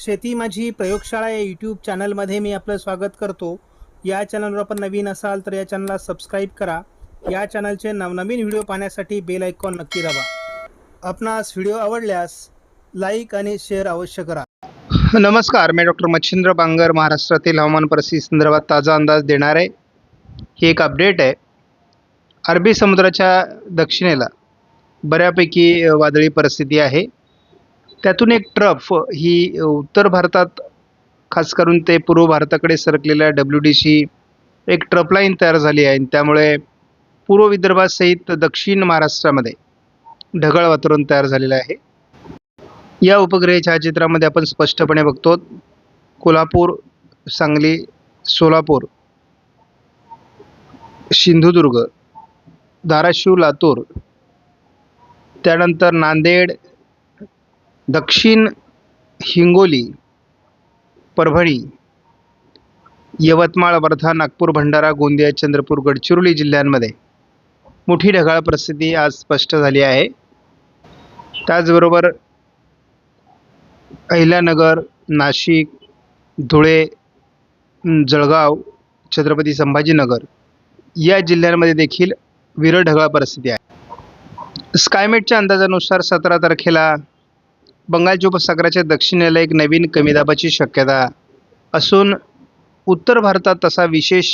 शेती माझी प्रयोगशाळा या यूट्यूब चॅनलमध्ये मी आपलं स्वागत करतो. या चॅनलवर आपण नवीन असाल तर या चॅनलला सबस्क्राईब करा. या चॅनलचे नवनवीन व्हिडिओ पाहण्यासाठी बेल आयकॉन नक्की दाबा. आपणास व्हिडिओ आवडल्यास लाईक आणि शेअर अवश्य करा. नमस्कार मी डॉक्टर मच्छिंद्र बांगर महाराष्ट्रातील हवामान परिस्थिती संदर्भात ताजा अंदाज देणार आहे. ही एक अपडेट आहे. अरबी समुद्राच्या दक्षिणेला बऱ्यापैकी वादळी परिस्थिती आहे. त्यातून एक ट्रफ ही उत्तर भारतात खास करून ते पूर्व भारताकडे सरकलेल्या डब्ल्यू डीशी एक ट्रफ लाईन तयार झाली आहे. आणि त्यामुळे पूर्व विदर्भासहित दक्षिण महाराष्ट्रामध्ये ढगाळ वातावरण तयार झालेलं आहे. या उपग्रह छायाचित्रामध्ये आपण स्पष्टपणे बघतो कोल्हापूर सांगली सोलापूर सिंधुदुर्ग धाराशिव लातूर त्यानंतर नांदेड दक्षिण हिंगोली परभणी यवतमाळ वर्धा नागपूर भंडारा गोंदिया चंद्रपूर गडचिरोली जिल्ह्यांमध्ये मोठी ढगाळ परिस्थिती आज स्पष्ट झाली आहे. त्याचबरोबर अहिल्यानगर नाशिक धुळे जळगाव छत्रपती संभाजीनगर या जिल्ह्यांमध्ये देखील विरळ ढगाळ परिस्थिती आहे. स्कायमेटच्या अंदाजानुसार सतरा तारखेला बंगालच्या उपसागराच्या दक्षिणेला एक नवीन कमी दाबाची शक्यता असून उत्तर भारतात तसा विशेष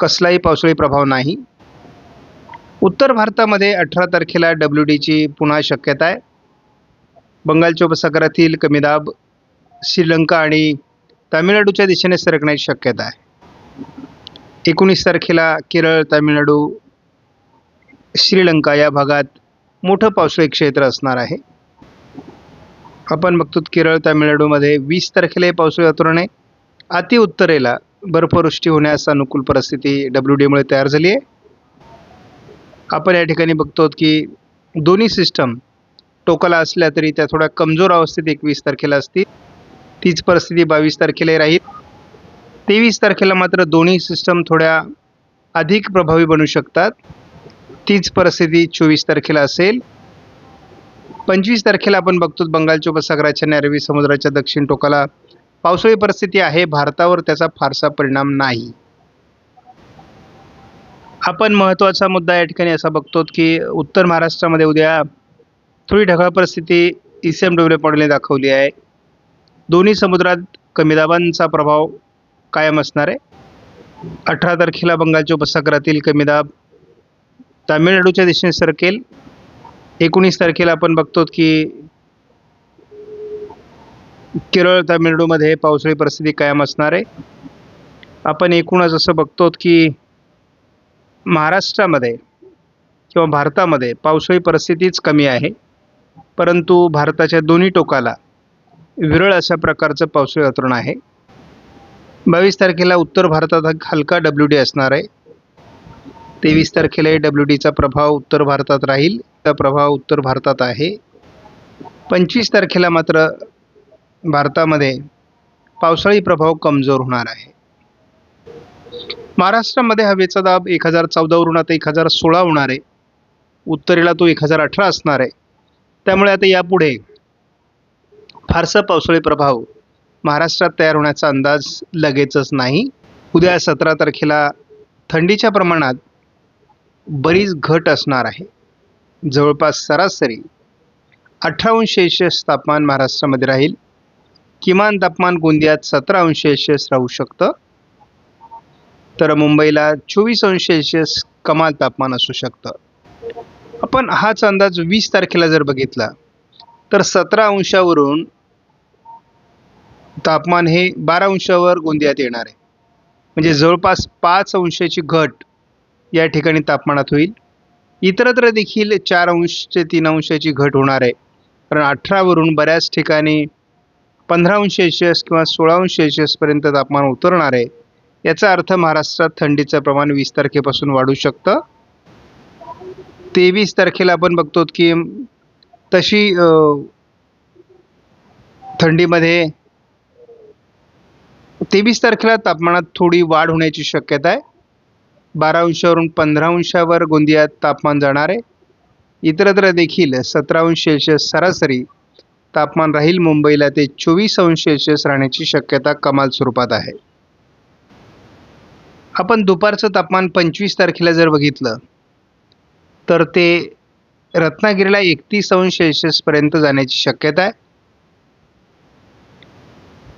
कसलाही पावसाळी प्रभाव नाही. उत्तर भारतामध्ये अठरा तारखेला डब्ल्यू डीची पुन्हा शक्यता आहे. बंगालच्या उपसागरातील कमी दाब श्रीलंका आणि तामिळनाडूच्या दिशेने सरकण्याची शक्यता आहे. एकोणीस तारखेला केरळ तामिळनाडू श्रीलंका या भागात मोठं पावसाळी क्षेत्र असणार आहे. आपण बघतो केरळ तामिळनाडूमध्ये वीस तारखेला हे पावसाळी वातावरण आहे. अति उत्तरेला बर्फवृष्टी होण्यास अनुकूल परिस्थिती डब्ल्यू डीमुळे तयार झाली आहे. आपण या ठिकाणी बघतो की दोन्ही सिस्टम टोकाला असल्या तरी त्या थोड्या कमजोर अवस्थेत एकवीस तारखेला असतील. तीच परिस्थिती बावीस तारखेला राहील. तेवीस तारखेला मात्र दोन्ही सिस्टम थोड्या अधिक प्रभावी बनू शकतात. तीच परिस्थिती चोवीस तारखेला असेल. पंचवीस तारखेला आपण बघतो बंगालच्या उपसागराच्या आणि अरबी समुद्राच्या दक्षिण टोकाला पावसाळी परिस्थिती आहे. भारतावर त्याचा फारसा परिणाम नाही. आपण महत्त्वाचा मुद्दा या ठिकाणी असा बघतो की उत्तर महाराष्ट्रामध्ये उद्या थोडी ढगाळ परिस्थिती ई सी एम डब्ल्यू मॉडेलने दाखवली आहे. दोन्ही समुद्रात कमी दाबांचा प्रभाव कायम असणार आहे. अठरा तारखेला बंगालच्या उपसागरातील कमी दाब तामिळनाडूच्या दिशेने सरकेल. एकोणीस तारखेला आपण बघतो की केरळ तामिळनाडूमध्ये पावसाळी परिस्थिती कायम असणार आहे. आपण एकूणच असं बघतो की महाराष्ट्रामध्ये किंवा भारतामध्ये पावसाळी परिस्थितीच कमी आहे. परंतु भारताच्या दोन्ही टोकाला विरळ अशा प्रकारचं पावसाळी वातावरण आहे. बावीस तारखेला उत्तर भारतात हलका डब्ल्यू डी असणार आहे. तेवीस तारखेलाही डब्ल्यू डीचा प्रभाव उत्तर भारतात राहील. त्या प्रभाव उत्तर भारतात आहे. पंचवीस तारखेला मात्र भारतामध्ये पावसाळी प्रभाव कमजोर होणार आहे. महाराष्ट्रामध्ये हवेचा दाब एक हजार चौदावरून आता एक हजार सोळा होणार आहे. उत्तरेला तो एक हजार अठरा असणार आहे. त्यामुळे आता यापुढे फारसा पावसाळी प्रभाव महाराष्ट्रात तयार होण्याचा अंदाज लगेचच नाही. उद्या सतरा तारखेला थंडीच्या प्रमाणात बरीच घट असणार आहे. जवळपास सरासरी अठरा अंश तापमान महाराष्ट्रामध्ये राहील. किमान तापमान गोंदियात सतरा अंश राहू शकतं. तर मुंबईला चोवीस अंश कमाल तापमान असू शकतं. आपण हाच अंदाज वीस तारखेला जर बघितला तर सतरा अंशावरून तापमान हे बारा अंशावर गोंदियात येणार आहे. म्हणजे जवळपास पाच अंशाची घट या ठिकाणी तापमानात होईल. इतरत्र देखील चार अंश ते तीन अंशाची घट होणार आहे. कारण अठरावरून बऱ्याच ठिकाणी पंधरा अंश सेल्शियस किंवा सोळा अंश सेल्शियसपर्यंत तापमान उतरणार आहे. याचा अर्थ महाराष्ट्रात थंडीचं प्रमाण वीस तारखेपासून वाढू शकतं. तेवीस तारखेला आपण बघतो की तशी थंडीमध्ये तेवीस तारखेला तापमानात थोडी वाढ होण्याची शक्यता आहे. बारा अंशावरून पंधरा अंशावर गोंदियात तापमान जाणार आहे. इतरत्र देखील सतरा अंश सेल्सिअस सरासरी तापमान राहील मुंबईला ते चोवीस अंश सेल्सिअस राहण्याची शक्यता कमाल स्वरूपात आहे. आपण दुपारचं तापमान पंचवीस तारखेला जर बघितलं तर ते रत्नागिरीला एकतीस अंश सेल्सिअसपर्यंत जाण्याची शक्यता आहे.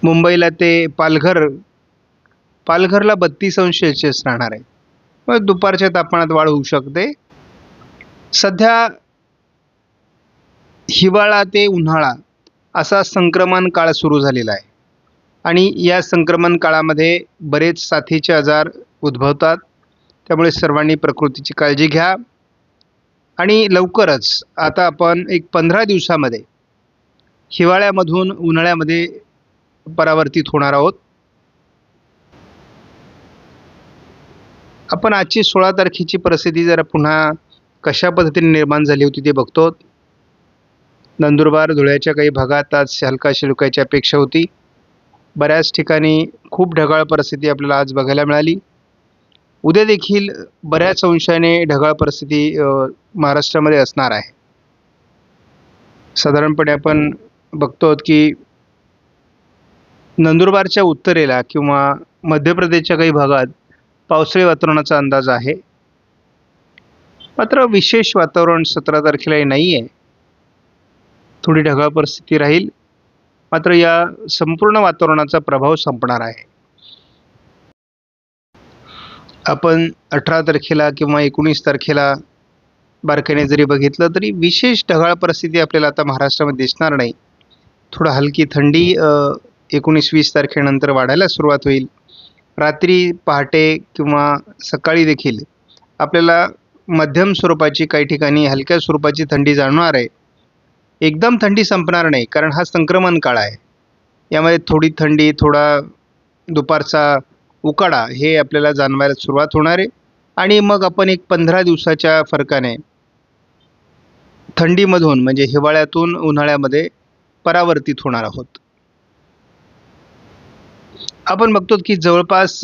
मुंबईला ते पालघर पालघरला बत्तीस अंश सेल्सिअस राहणार आहे. मग दुपारच्या तापमानात वाढ होऊ शकते. सध्या हिवाळा ते उन्हाळा असा संक्रमण काळ सुरू झालेला आहे. आणि या संक्रमण काळामध्ये बरेच साथीचे आजार उद्भवतात. त्यामुळे सर्वांनी प्रकृतीची काळजी घ्या. आणि लवकरच आता आपण एक पंधरा दिवसामध्ये हिवाळ्यामधून उन्हाळ्यामध्ये परावर्तित होणार आहोत. आपण आजची सोळा तारखेची परिस्थिती जरा पुन्हा कशा पद्धतीने निर्माण झाली होती ते बघतो. नंदुरबार धुळ्याच्या काही भागात आज हलका शिलुकायची अपेक्षा होती. बऱ्याच ठिकाणी खूप ढगाळ परिस्थिती आपल्याला आज बघायला मिळाली. उद्या देखील बऱ्याच अंशाने ढगाळ परिस्थिती महाराष्ट्रामध्ये असणार आहे. साधारणपणे आपण बघतो की नंदुरबारच्या उत्तरेला किंवा मध्य प्रदेशच्या काही भागात पावसाळी वातावरणाचा अंदाज आहे. मात्र विशेष वातावरण सतरा तारखेलाही नाही आहे थोडी ढगाळ परिस्थिती राहील. मात्र या संपूर्ण वातावरणाचा प्रभाव संपणार आहे. आपण अठरा तारखेला किंवा एकोणीस तारखेला बारकाईने जरी बघितलं तरी विशेष ढगाळ परिस्थिती आपल्याला आता महाराष्ट्रामध्ये दिसणार नाही. थोडं हलकी थंडी एकोणीस वीस तारखेनंतर वाढायला सुरुवात होईल. रात्री पहाटे किंवा सकाळी देखील आपल्याला मध्यम स्वरूपाची काही ठिकाणी हलक्या स्वरूपाची थंडी जाणवणार आहे. एकदम थंडी संपणार नाही कारण हा संक्रमण काळ आहे. यामध्ये थोडी थंडी थोडा दुपारचा उकाडा हे आपल्याला जाणवायला सुरुवात होणार आहे. आणि मग आपण एक पंधरा दिवसाच्या फरकाने थंडीमधून म्हणजे हिवाळ्यातून उन्हाळ्यामध्ये परावर्तित होणार आहोत. आपण बघतो की जवळपास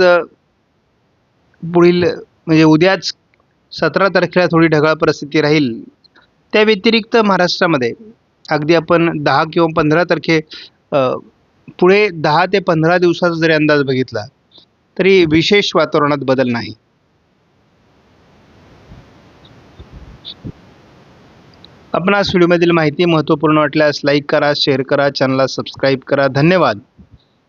पुढील म्हणजे उद्याच सतरा तारखेला थोडी ढगाळ परिस्थिती राहील. त्या व्यतिरिक्त महाराष्ट्रामध्ये अगदी आपण दहा किंवा पंधरा तारखे पुढे दहा ते पंधरा दिवसाचा जरी अंदाज बघितला तरी विशेष वातावरणात बदल नाही. आपण आज व्हिडिओमधील माहिती महत्त्वपूर्ण वाटल्यास लाईक करा शेअर करा चॅनलला सबस्क्राईब करा. धन्यवाद.